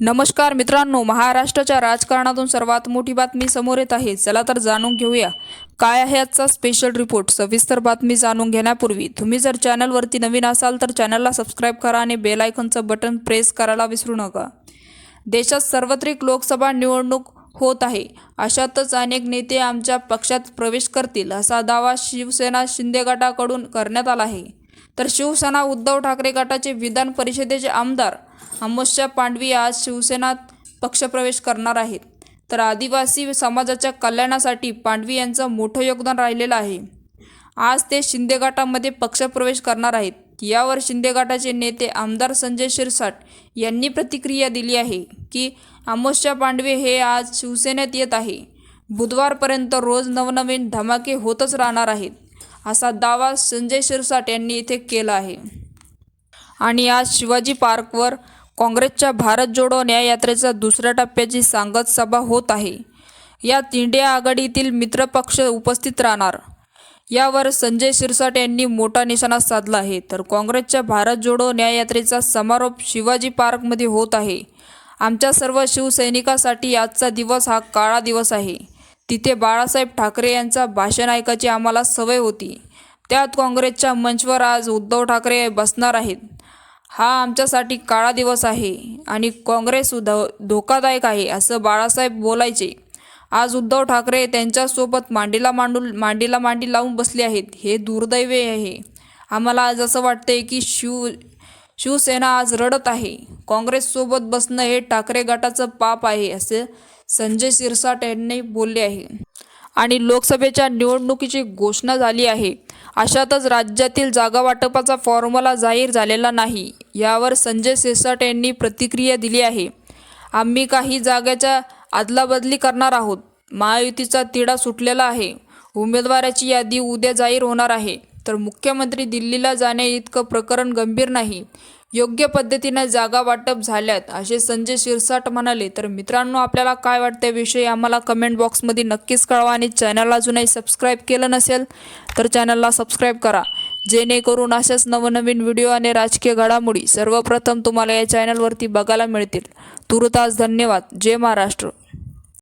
नमस्कार मित्रांनो महाराष्ट्राच्या राजकारणातून सर्वात मोठी बातमी समोर येत आहे. चला तर जाणून घेऊया. काय आहे आजचा स्पेशल रिपोर्ट सविस्तर बातमी जाणून घेण्यापूर्वी तुम्ही जर चॅनलवरती नवीन असाल तर चॅनलला सबस्क्राईब करा आणि बेल आयकॉनचं बटन प्रेस करायला विसरू नका. देशात सार्वत्रिक लोकसभा निवडणूक होत आहे. अशातच अनेक नेते आमच्या पक्षात प्रवेश करतील असा दावा शिवसेना शिंदे गटाकडून करण्यात आला आहे. तर शिवसेना उद्धव ठाकरे गटाचे विधान परिषदेचे आमदार अमोशा पांडवी आज शिवसेनात पक्षप्रवेश करणार आहेत. तर आदिवासी समाजाच्या कल्याणासाठी पांडवी यांचं मोठं योगदान राहिलेलं आहे. आज ते शिंदे गटामध्ये पक्षप्रवेश करणार आहेत. यावर शिंदे गटाचे नेते आमदार संजय शिरसाट यांनी प्रतिक्रिया दिली आहे की अमोशा पांडवे हे आज शिवसेनेत येत आहे. बुधवारपर्यंत रोज नवनवीन धमाके होतच राहणार आहेत. असा दावा संजय शिरसाट यांनी इथे केला आहे. आणि आज शिवाजी पार्कवर काँग्रेसच्या भारत जोडो न्याय यात्रेचा दुसऱ्या टप्प्याची सांगत सभा होत आहे. यात इंडिया आघाडीतील मित्रपक्ष उपस्थित राहणार. यावर संजय शिरसाट यांनी मोठा निशाणा साधला आहे. तर काँग्रेसच्या भारत जोडो न्याय यात्रेचा समारोप शिवाजी पार्कमध्ये होत आहे. आमच्या सर्व शिवसैनिकासाठी आजचा दिवस हा काळा दिवस आहे. तिथे बाळासाहेब ठाकरे यांचा भाषण ऐकायची आम्हाला सवय होती. त्यात काँग्रेसच्या मंचवर आज उद्धव ठाकरे बसणार आहेत. हा आमच्यासाठी काळा दिवस आहे आणि काँग्रेस धो धोकादायक आहे असं बाळासाहेब बोलायचे. आज उद्धव ठाकरे त्यांच्यासोबत मांडीला मांडून मांडीला मांडी लावून बसले आहेत. हे दुर्दैवी आहे. आम्हाला आज असं वाटते की शिव शिवसेना आज रडत आहे. काँग्रेससोबत बसणं हे ठाकरे गटाचं पाप आहे असे संजय शिरसाट यांनी बोलले आहे. आणि लोकसभेच्या निवडणुकीची घोषणा झाली आहे. अशातच राज्यातील जागा वाटपाचा फॉर्म्युला जाहीर झालेला नाही. यावर संजय शिरसाट यांनी प्रतिक्रिया दिली आहे. आम्ही काही जागेच्या अदलाबदली करणार आहोत. महायुतीचा तिढा सुटलेला आहे. उमेदवाराची यादी उद्या जाहीर होणार आहे. तर मुख्यमंत्री दिल्लीला जाणे इतकं प्रकरण गंभीर नाही. योग्य पद्धतीने जागा वाटप झाल्यात असे संजय शिरसाट म्हणाले. तर मित्रांनो आपल्याला काय वाटतं विषयी आम्हाला कमेंट बॉक्समध्ये नक्कीच कळवा आणि चॅनलला अजूनही सबस्क्राईब केलं नसेल तर चॅनलला सबस्क्राईब करा. जेणेकरून अशाच नवनवीन व्हिडिओ आणि राजकीय घडामोडी सर्वप्रथम तुम्हाला या चॅनलवरती बघायला मिळतील. तुर्तास धन्यवाद. जय महाराष्ट्र.